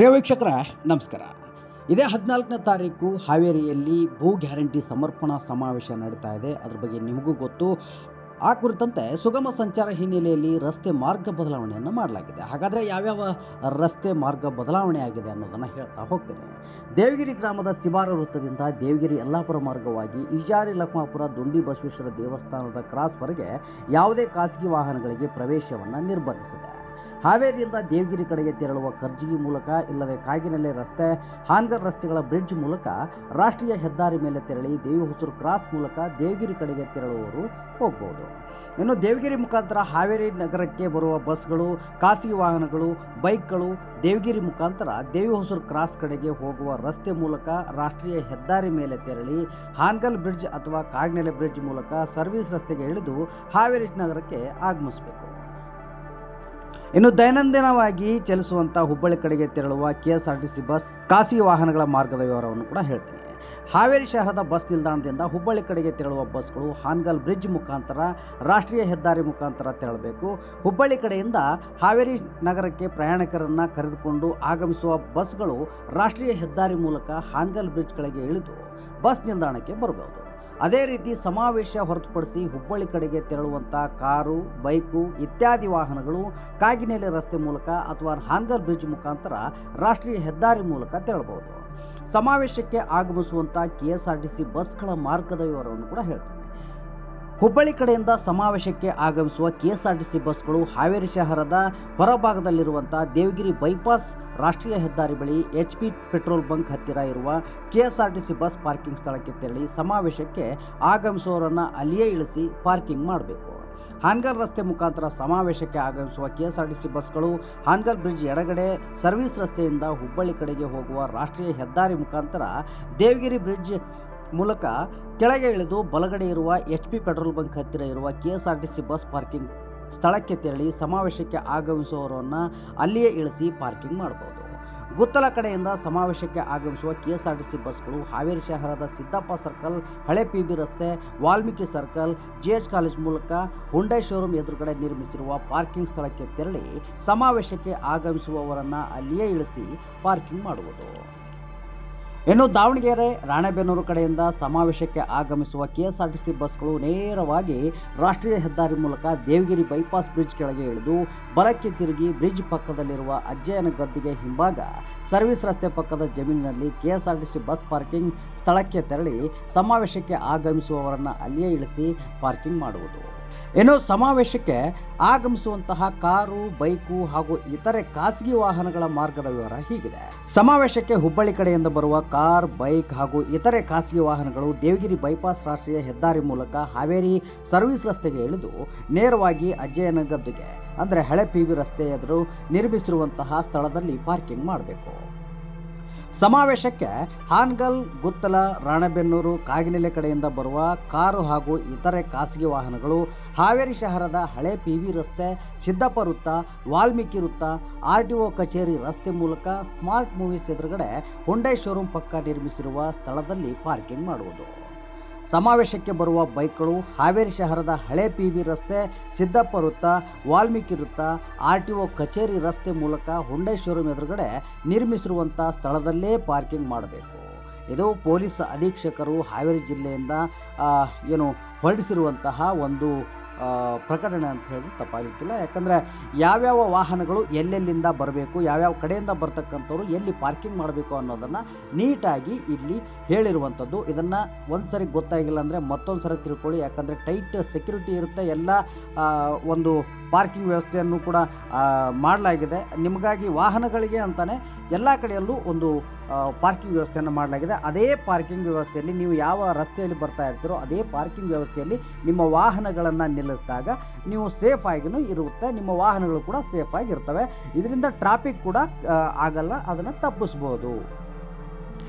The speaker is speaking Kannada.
ಪ್ರಿಯ ವೀಕ್ಷಕರ, ನಮಸ್ಕಾರ. ಇದೇ ಹದಿನಾಲ್ಕನೇ ತಾರೀಕು ಹಾವೇರಿಯಲ್ಲಿ ಭೂ ಗ್ಯಾರಂಟಿ ಸಮರ್ಪಣಾ ಸಮಾವೇಶ ನಡೀತಾ ಇದೆ. ಅದ್ರ ಬಗ್ಗೆ ನಿಮಗೂ ಗೊತ್ತು. ಆ ಕುರಿತಂತೆ ಸುಗಮ ಸಂಚಾರ ಹಿನ್ನೆಲೆಯಲ್ಲಿ ರಸ್ತೆ ಮಾರ್ಗ ಬದಲಾವಣೆಯನ್ನು ಮಾಡಲಾಗಿದೆ. ಹಾಗಾದರೆ ಯಾವ್ಯಾವ ರಸ್ತೆ ಮಾರ್ಗ ಬದಲಾವಣೆ ಆಗಿದೆ ಅನ್ನೋದನ್ನು ಹೇಳ್ತಾ ಹೋಗ್ತೇನೆ. ದೇವಗಿರಿ ಗ್ರಾಮದ ಶಿವಾರ ವೃತ್ತದಿಂದ ದೇವಗಿರಿ ಯಲ್ಲಾಪುರ ಮಾರ್ಗವಾಗಿ ಈಜಾರಿ ಲಕ್ಮಾಪುರ ದುಂಡಿ ಬಸವೇಶ್ವರ ದೇವಸ್ಥಾನದ ಕ್ರಾಸ್ವರೆಗೆ ಯಾವುದೇ ಖಾಸಗಿ ವಾಹನಗಳಿಗೆ ಪ್ರವೇಶವನ್ನು ನಿರ್ಬಂಧಿಸಿದೆ. ಹಾವೇರಿಯಿಂದ ದೇವಗಿರಿ ಕಡೆಗೆ ತೆರಳುವ ಕರ್ಜಿಗಿ ಮೂಲಕ ಇಲ್ಲವೇ ಕಾಗಿನೆಲೆ ರಸ್ತೆ ಹಾನ್ಗರ್ ರಸ್ತೆಗಳ ಬ್ರಿಡ್ಜ್ ಮೂಲಕ ರಾಷ್ಟ್ರೀಯ ಹೆದ್ದಾರಿ ಮೇಲೆ ತೆರಳಿ ದೇವಿ ಹೊಸೂರು ಕ್ರಾಸ್ ಮೂಲಕ ದೇವಗಿರಿ ಕಡೆಗೆ ತೆರಳುವವರು ಹೋಗ್ಬೋದು. ಇನ್ನು ದೇವಗಿರಿ ಮುಖಾಂತರ ಹಾವೇರಿ ನಗರಕ್ಕೆ ಬರುವ ಬಸ್ಗಳು, ಖಾಸಗಿ ವಾಹನಗಳು, ಬೈಕ್ಗಳು ದೇವಗಿರಿ ಮುಖಾಂತರ ದೇವಿ ಹೊಸೂರು ಕ್ರಾಸ್ ಕಡೆಗೆ ಹೋಗುವ ರಸ್ತೆ ಮೂಲಕ ರಾಷ್ಟ್ರೀಯ ಹೆದ್ದಾರಿ ಮೇಲೆ ತೆರಳಿ ಹಾನ್ಗಲ್ ಬ್ರಿಡ್ಜ್ ಅಥವಾ ಕಾಗ್ನೆಲೆ ಬ್ರಿಡ್ಜ್ ಮೂಲಕ ಸರ್ವಿಸ್ ರಸ್ತೆಗೆ ಇಳಿದು ಹಾವೇರಿ ನಗರಕ್ಕೆ ಆಗಮಿಸಬೇಕು. ಇನ್ನು ದೈನಂದಿನವಾಗಿ ಚಲಿಸುವಂಥ ಹುಬ್ಬಳ್ಳಿ ಕಡೆಗೆ ತೆರಳುವ K S R T C bus ಖಾಸಗಿ ವಾಹನಗಳ ಮಾರ್ಗದ ವಿವರವನ್ನು ಕೂಡ ಹೇಳ್ತೀನಿ. ಹಾವೇರಿ ಶಹರದ ಬಸ್ ನಿಲ್ದಾಣದಿಂದ ಹುಬ್ಬಳ್ಳಿ ಕಡೆಗೆ ತೆರಳುವ ಬಸ್ಗಳು ಹಾನ್ಗಲ್ ಬ್ರಿಡ್ಜ್ ಮುಖಾಂತರ, ರಾಷ್ಟ್ರೀಯ ಹೆದ್ದಾರಿ ಮುಖಾಂತರ ತೆರಳಬೇಕು. ಹುಬ್ಬಳ್ಳಿ ಕಡೆಯಿಂದ ಹಾವೇರಿ ನಗರಕ್ಕೆ ಪ್ರಯಾಣಿಕರನ್ನು ಕರೆದುಕೊಂಡು ಆಗಮಿಸುವ ಬಸ್ಗಳು ರಾಷ್ಟ್ರೀಯ ಹೆದ್ದಾರಿ ಮೂಲಕ ಹಾನ್ಗಲ್ ಬ್ರಿಡ್ಜ್ ಕಡೆಗೆ ಇಳಿದು ಬಸ್ ನಿಲ್ದಾಣಕ್ಕೆ ಬರಬಹುದು. ಅದೇ ರೀತಿ ಸಮಾವೇಶ ಹೊರತುಪಡಿಸಿ ಹುಬ್ಬಳ್ಳಿ ಕಡೆಗೆ ತೆರಳುವಂಥ ಕಾರು, ಬೈಕು ಇತ್ಯಾದಿ ವಾಹನಗಳು ಕಾಗಿನೆಲೆ ರಸ್ತೆ ಮೂಲಕ ಅಥವಾ ಹಾಂಗರ್ ಬ್ರಿಡ್ಜ್ ಮುಖಾಂತರ ರಾಷ್ಟ್ರೀಯ ಹೆದ್ದಾರಿ ಮೂಲಕ ತೆರಳಬಹುದು. ಸಮಾವೇಶಕ್ಕೆ ಆಗಮಿಸುವಂಥ K S R T C ಬಸ್ಗಳ ಮಾರ್ಗದ ವಿವರವನ್ನು ಕೂಡ ಹೇಳ್ತೀನಿ. ಹುಬ್ಬಳ್ಳಿ ಕಡೆಯಿಂದ ಸಮಾವೇಶಕ್ಕೆ ಆಗಮಿಸುವ ಕೆಎಸ್ಆರ್ಟಿಸಿ ಬಸ್ಗಳು ಹಾವೇರಿ ಶಹರದ ಹೊರಭಾಗದಲ್ಲಿರುವಂಥ ದೇವಗಿರಿ ಬೈಪಾಸ್ ರಾಷ್ಟ್ರೀಯ ಹೆದ್ದಾರಿ ಬಳಿ ಎಚ್ ಪಿ ಪೆಟ್ರೋಲ್ ಬಂಕ್ ಹತ್ತಿರ ಇರುವ ಕೆಎಸ್ಆರ್ಟಿಸಿ ಬಸ್ ಪಾರ್ಕಿಂಗ್ ಸ್ಥಳಕ್ಕೆ ತೆರಳಿ ಸಮಾವೇಶಕ್ಕೆ ಆಗಮಿಸುವವರನ್ನು ಅಲ್ಲಿಯೇ ಇಳಿಸಿ ಪಾರ್ಕಿಂಗ್ ಮಾಡಬೇಕು. ಹಾನ್ಗಲ್ ರಸ್ತೆ ಮುಖಾಂತರ ಸಮಾವೇಶಕ್ಕೆ ಆಗಮಿಸುವ ಕೆಎಸ್ಆರ್ಟಿಸಿ ಬಸ್ಗಳು ಹಾನ್ಗಲ್ ಬ್ರಿಡ್ಜ್ ಎಡಗಡೆ ಸರ್ವಿಸ್ ರಸ್ತೆಯಿಂದ ಹುಬ್ಬಳ್ಳಿ ಕಡೆಗೆ ಹೋಗುವ ರಾಷ್ಟ್ರೀಯ ಹೆದ್ದಾರಿ ಮುಖಾಂತರ ದೇವಗಿರಿ ಬ್ರಿಡ್ಜ್ ಮೂಲಕ ಕೆಳಗೆ ಇಳಿದು ಬಲಗಡೆ ಇರುವ ಎಚ್ ಪಿ ಪೆಟ್ರೋಲ್ ಬಂಕ್ ಹತ್ತಿರ ಇರುವ K S R T C bus parking ಸ್ಥಳಕ್ಕೆ ತೆರಳಿ ಸಮಾವೇಶಕ್ಕೆ ಆಗಮಿಸುವವರನ್ನು ಅಲ್ಲಿಯೇ ಇಳಿಸಿ ಪಾರ್ಕಿಂಗ್ ಮಾಡಬಹುದು. ಗುತ್ತಲ ಕಡೆಯಿಂದ ಸಮಾವೇಶಕ್ಕೆ ಆಗಮಿಸುವ ಕೆ ಎಸ್ ಬಸ್ಗಳು ಹಾವೇರಿ ಶಹರದ ಸಿದ್ದಪ್ಪ ಸರ್ಕಲ್, ಹಳೆ ಪಿ ಬಿ ರಸ್ತೆ, Valmiki circle, G H college ಮೂಲಕ ಹುಂಡೈ ಶೋರೂಮ್ ಎದುರುಗಡೆ ನಿರ್ಮಿಸಿರುವ ಪಾರ್ಕಿಂಗ್ ಸ್ಥಳಕ್ಕೆ ತೆರಳಿ ಸಮಾವೇಶಕ್ಕೆ ಆಗಮಿಸುವವರನ್ನು ಅಲ್ಲಿಯೇ ಇಳಿಸಿ ಪಾರ್ಕಿಂಗ್ ಮಾಡುವುದು. ಇನ್ನು ದಾವಣಗೆರೆ, ರಾಣೆಬೆನ್ನೂರು ಕಡೆಯಿಂದ ಸಮಾವೇಶಕ್ಕೆ ಆಗಮಿಸುವ ಕೆಎಸ್ಆರ್ಟಿಸಿ ಬಸ್ಗಳು ನೇರವಾಗಿ ರಾಷ್ಟ್ರೀಯ ಹೆದ್ದಾರಿ ಮೂಲಕ ದೇವಗಿರಿ ಬೈಪಾಸ್ ಬ್ರಿಡ್ಜ್ ಕೆಳಗೆ ಇಳಿದು ಬಲಕ್ಕೆ ತಿರುಗಿ ಬ್ರಿಡ್ಜ್ ಪಕ್ಕದಲ್ಲಿರುವ ಅಜ್ಜಯನ ಗದ್ದಿಗೆ ಹಿಂಭಾಗ, ಸರ್ವಿಸ್ ರಸ್ತೆ ಪಕ್ಕದ ಜಮೀನಿನಲ್ಲಿ ಕೆಎಸ್ಆರ್ಟಿಸಿ ಬಸ್ ಪಾರ್ಕಿಂಗ್ ಸ್ಥಳಕ್ಕೆ ತೆರಳಿ ಸಮಾವೇಶಕ್ಕೆ ಆಗಮಿಸುವವರನ್ನು ಅಲ್ಲಿಯೇ ಇಳಿಸಿ ಪಾರ್ಕಿಂಗ್ ಮಾಡುವುದು. ಇನ್ನು ಸಮಾವೇಶಕ್ಕೆ ಆಗಮಿಸುವಂತಹ ಕಾರು, ಬೈಕು ಹಾಗೂ ಇತರೆ ಖಾಸಗಿ ವಾಹನಗಳ ಮಾರ್ಗದ ವಿವರ ಹೀಗಿದೆ. ಸಮಾವೇಶಕ್ಕೆ ಹುಬ್ಬಳ್ಳಿ ಕಡೆಯಿಂದ ಬರುವ ಕಾರ್, ಬೈಕ್ ಹಾಗೂ ಇತರೆ ಖಾಸಗಿ ವಾಹನಗಳು ದೇವಗಿರಿ ಬೈಪಾಸ್ ರಾಷ್ಟ್ರೀಯ ಹೆದ್ದಾರಿ ಮೂಲಕ ಹಾವೇರಿ ಸರ್ವಿಸ್ ರಸ್ತೆಗೆ ಇಳಿದು ನೇರವಾಗಿ ಅಜ್ಜಯನ ಅಂದರೆ ಹಳೆ ಪಿ ವಿ ರಸ್ತೆ ಎದುರು ನಿರ್ಮಿಸಿರುವಂತಹ ಸ್ಥಳದಲ್ಲಿ ಪಾರ್ಕಿಂಗ್ ಮಾಡಬೇಕು. ಸಮಾವೇಶಕ್ಕೆ ಹಾನ್ಗಲ್, ಗುತ್ತಲ, ರಾಣೆಬೆನ್ನೂರು, ಕಾಗಿನೆಲೆ ಕಡೆಯಿಂದ ಬರುವ ಕಾರು ಹಾಗೂ ಇತರೆ ಖಾಸಗಿ ವಾಹನಗಳು ಹಾವೇರಿ ಶಹರದ ಹಳೆ ಪಿ ವಿ ರಸ್ತೆ, ಸಿದ್ದಪ್ಪ ವೃತ್ತ, ವಾಲ್ಮೀಕಿ ವೃತ್ತ, ಆರ್ ಟಿ ಒ ಕಚೇರಿ ರಸ್ತೆ ಮೂಲಕ ಸ್ಮಾರ್ಟ್ ಮೂವೀಸ್ ಎದುರುಗಡೆ ಹುಂಡೈ ಶೋರೂಮ್ ಪಕ್ಕ ನಿರ್ಮಿಸಿರುವ ಸ್ಥಳದಲ್ಲಿ ಪಾರ್ಕಿಂಗ್ ಮಾಡುವುದು. ಸಮಾವೇಶಕ್ಕೆ ಬರುವ ಬೈಕ್ಗಳು ಹಾವೇರಿ ಶಹರದ ಹಳೆ ಪಿ ವಿ ರಸ್ತೆ, ಸಿದ್ದಪ್ಪ ವೃತ್ತ, ವಾಲ್ಮೀಕಿ ವೃತ್ತ, ಆರ್ ಟಿ ಒ ಕಚೇರಿ ರಸ್ತೆ ಮೂಲಕ ಹುಂಡೈ ಶೋರೂಮ್ ಎದುರುಗಡೆ ನಿರ್ಮಿಸಿರುವಂಥ ಸ್ಥಳದಲ್ಲೇ ಪಾರ್ಕಿಂಗ್ ಮಾಡಬೇಕು. ಇದು ಪೊಲೀಸ್ ಅಧೀಕ್ಷಕರು ಹಾವೇರಿ ಜಿಲ್ಲೆಯಿಂದ ಏನು ಹೊರಡಿಸಿರುವಂತಹ ಒಂದು ಪ್ರಕಟಣೆ ಅಂತ ಹೇಳಿದ್ರೆ ತಪ್ಪಾಗಲಿಕ್ಕಿಲ್ಲ. ಯಾಕಂದರೆ ಯಾವ್ಯಾವ ವಾಹನಗಳು ಎಲ್ಲೆಲ್ಲಿಂದ ಬರಬೇಕು, ಯಾವ್ಯಾವ ಕಡೆಯಿಂದ ಬರ್ತಕ್ಕಂಥವ್ರು ಎಲ್ಲಿ ಪಾರ್ಕಿಂಗ್ ಮಾಡಬೇಕು ಅನ್ನೋದನ್ನು ನೀಟಾಗಿ ಇಲ್ಲಿ ಹೇಳಿರುವಂಥದ್ದು. ಇದನ್ನು ಒಂದು ಸರಿ ಗೊತ್ತಾಗಿಲ್ಲ ಅಂದರೆ ಮತ್ತೊಂದು ಸರಿ ತಿಳ್ಕೊಳ್ಳಿ. ಯಾಕಂದರೆ ಟೈಟ್ ಸೆಕ್ಯೂರಿಟಿ ಇರುತ್ತೆ. ಎಲ್ಲ ಒಂದು ಪಾರ್ಕಿಂಗ್ ವ್ಯವಸ್ಥೆಯನ್ನು ಕೂಡ ಮಾಡಲಾಗಿದೆ. ನಿಮಗಾಗಿ ವಾಹನಗಳಿಗೆ ಅಂತಲೇ ಎಲ್ಲ ಕಡೆಯಲ್ಲೂ ಒಂದು ಪಾರ್ಕಿಂಗ್ ವ್ಯವಸ್ಥೆಯನ್ನು ಮಾಡಲಾಗಿದೆ. ಅದೇ ಪಾರ್ಕಿಂಗ್ ವ್ಯವಸ್ಥೆಯಲ್ಲಿ ನೀವು ಯಾವ ರಸ್ತೆಯಲ್ಲಿ ಬರ್ತಾ ಇರ್ತೀರೋ ಅದೇ ಪಾರ್ಕಿಂಗ್ ವ್ಯವಸ್ಥೆಯಲ್ಲಿ ನಿಮ್ಮ ವಾಹನಗಳನ್ನು ನಿಲ್ಲಿಸಿದಾಗ ನೀವು ಸೇಫ್ ಆಗಿನೂ ಇರುತ್ತೆ. ನಿಮ್ಮ ವಾಹನಗಳು ಕೂಡ ಸೇಫ್ ಆಗಿರ್ತವೆ. ಇದರಿಂದ ಟ್ರಾಫಿಕ್ ಕೂಡ ಆಗಲ್ಲ. ಅದನ್ನು ತಪ್ಪಿಸ್ಬೋದು.